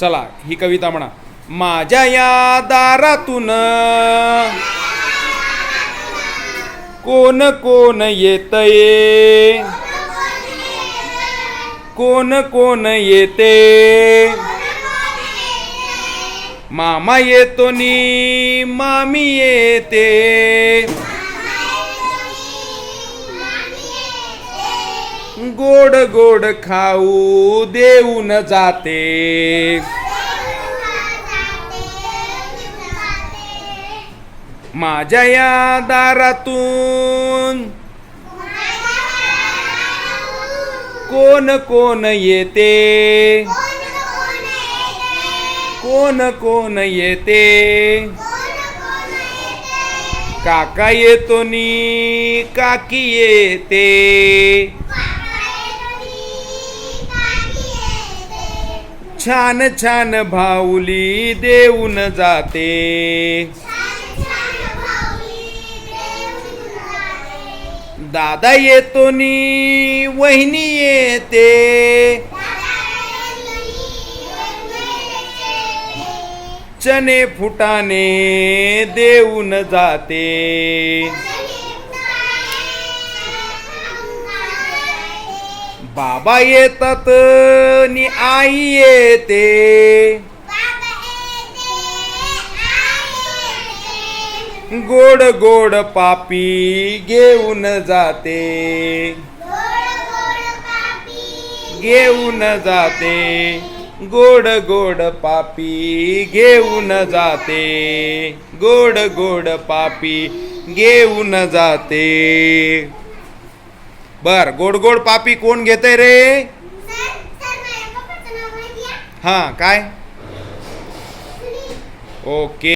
चला ही कविता म्हणा. माझ्या या दारातून कोण कोण येतये? कोण कोण येते? मामा येतो नी मामी येते. गोड गोड खाऊ देऊन जाते. माझ्या या दारातून कोण कोण येते? कोण कोण येते? काका येतो नी काकी येते. छान छान भाऊली देऊन जाते. दादा येतो नी वहिनी येते. चने फुटाने देऊन जाते. बाबा येतात. नि आई येते? गोड गोड पापी घेऊन जाते. घेऊन जाते. गोड गोड पापी घेऊन जाते. गोड गोड पापी घेऊन जाते. बर गोड गोड पापी कोण घेते रे? हा काय? ओके